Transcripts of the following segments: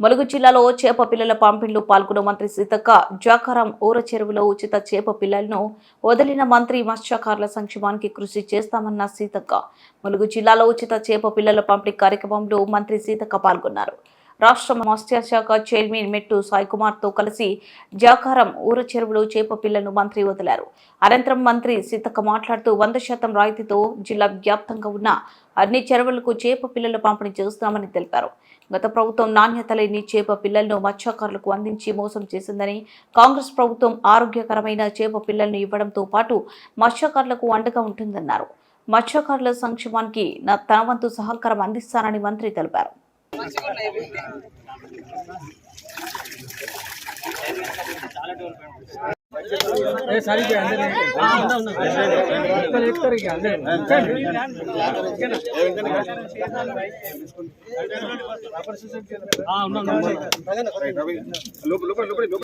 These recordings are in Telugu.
ములుగు జిల్లాలో చేప పిల్లల పంపిణీలో పాల్గొన్న మంత్రి సీతక్క జాకారం ఊర చెరువులో ఉచిత చేప పిల్లలను వదిలిన మంత్రి మత్స్యకారుల సంక్షేమానికి కృషి చేస్తామన్న సీతక్క. ములుగు జిల్లాలో ఉచిత చేప పిల్లల పంపిణీ కార్యక్రమంలో మంత్రి సీతక్క పాల్గొన్నారు. రాష్ట్ర మత్స్యశాఖ చైర్మన్ మెట్టు సాయికుమార్తో కలిసి జాకారం ఊర చెరువులో చేప పిల్లను మంత్రి వదిలారు. అనంతరం మంత్రి సీతక్క మాట్లాడుతూ వంద శాతం రాయితీతో జిల్లా వ్యాప్తంగా ఉన్న అన్ని చెరువులకు చేప పిల్లల పంపిణీ చేస్తామని తెలిపారు. గత ప్రభుత్వం నాణ్యత లేని చేప పిల్లలను మత్స్యకారులకు అందించి మోసం చేసిందని కాంగ్రెస్ ప్రభుత్వం ఆరోగ్యకరమైన చేప పిల్లలను ఇవ్వడంతో పాటు మత్స్యకారులకు అండగా ఉంటుందన్నారు. మత్స్యకారుల సంక్షేమానికి తన వంతు సహకారం అందిస్తానని మంత్రి తెలిపారు. ఏదో ఒకటి గుట్ట పెట్టు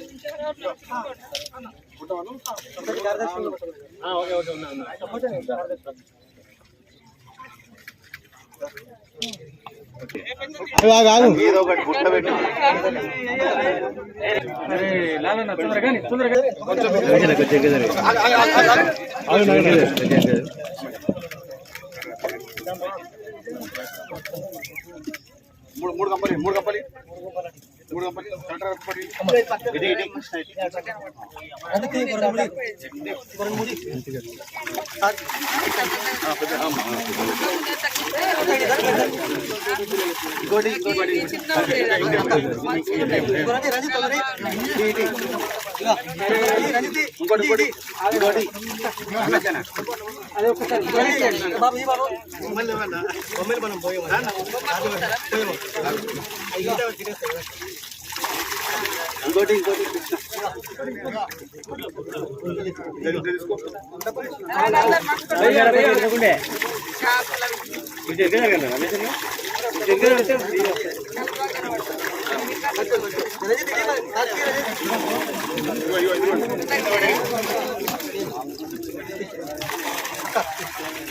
మూడు మూడు కంపలి మూడు కంపలి మూడు ఇది ఇది. ఇంకోటి ఇంకోటి ఇంకోటి. ఇంకోటి ఇంకోటి తీసుకో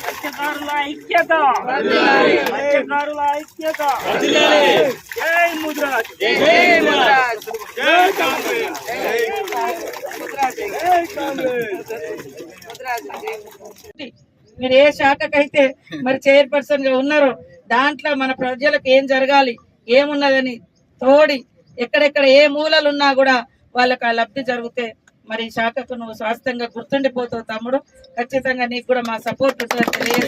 మత్స్యకారుల ఐక్యత మత్స్యకారుల ఐక్యత జై ముద్రాజ్ జై ముద్రాజ్ జై కాంగ్రెస్ జై కాంగ్రెస్ మీరు ఏ శాఖకైతే మరి చైర్పర్సన్గా ఉన్నారో దాంట్లో మన ప్రజలకు ఏం జరగాలి ఏమున్నదని తోడి ఎక్కడెక్కడ ఏ మూలలు ఉన్నా కూడా వాళ్ళకి ఆ లబ్ధి జరిగితే మరి ఈ శాఖకు నువ్వు స్వాస్థ్యంగా గుర్తుండిపోతావు తమ్ముడు. ఖచ్చితంగా నీకు కూడా మా సపోర్ట్ తెలియదు.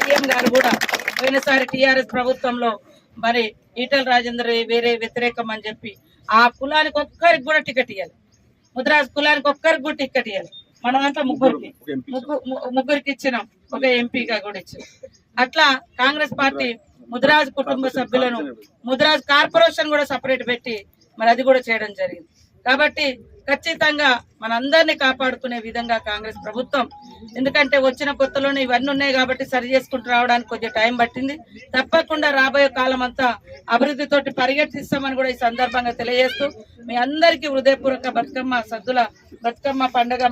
సీఎం గారు కూడా పోయినసారి టీఆర్ఎస్ ప్రభుత్వంలో మరి ఈటల రాజేందర్ వేరే వ్యతిరేకం అని చెప్పి ఆ కులానికి ఒక్కరికి కూడా టికెట్ ఇవ్వాలి ముద్రాజ్ కులానికి ఒక్కరికి కూడా టికెట్ ఇవ్వాలి మనమంతా ముగ్గురికి. ముగ్గురికి ఇచ్చినాం. ఒక ఎంపీగా కూడా ఇచ్చినాం. అట్లా కాంగ్రెస్ పార్టీ ముద్రాజ్ కుటుంబ సభ్యులను ముద్రాజ్ కార్పొరేషన్ కూడా సపరేట్ పెట్టి మరి అది కూడా చేయడం జరిగింది. కాబట్టి ఖచ్చితంగా మనందరినీ కాపాడుకునే విధంగా కాంగ్రెస్ ప్రభుత్వం ఎందుకంటే వచ్చిన కొత్తలోనే ఇవన్నీ ఉన్నాయి కాబట్టి సరి చేసుకుంటూ రావడానికి కొద్దిగా టైం పట్టింది. తప్పకుండా రాబోయే కాలం అంతా అభివృద్ధితోటి పరిగెత్తిస్తామని కూడా ఈ సందర్భంగా తెలియజేస్తూ మీ అందరికీ హృదయపూర్వక బతుకమ్మ సద్దుల బతుకమ్మ పండుగ